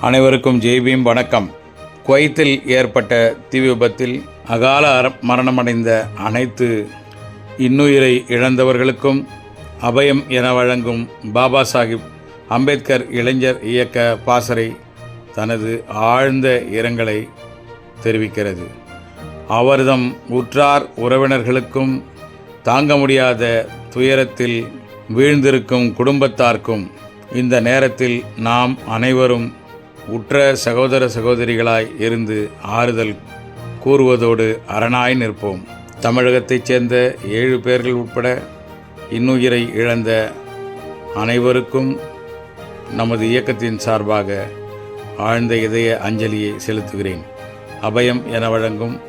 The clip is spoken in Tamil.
அனைவருக்கும் ஜெய்பீம் வணக்கம். குவைத்தில் ஏற்பட்ட தீ விபத்தில் அகால மரணமடைந்த அனைத்து இன்னுயிரை இழந்தவர்களுக்கும் அபயம் என வழங்கும் பாபா சாஹிப் அம்பேத்கர் இளைஞர் இயக்க பாசறை தனது ஆழ்ந்த இரங்கலை தெரிவிக்கிறது. அவர்தம் உற்றார் உறவினர்களுக்கும் தாங்க முடியாத துயரத்தில் வீழ்ந்திருக்கும் குடும்பத்தார்க்கும் இந்த நேரத்தில் நாம் அனைவரும் உற்ற சகோதர சகோதரிகளாய் இருந்து ஆறுதல் கூறுவதோடு அரணாய் நிற்போம். தமிழகத்தைச் சேர்ந்த ஏழு பேர்கள் உட்பட இன்னுயிரை இழந்த அனைவருக்கும் நமது இயக்கத்தின் சார்பாக ஆழ்ந்த இதய அஞ்சலியை செலுத்துகிறேன். அபயம் என வழங்கும்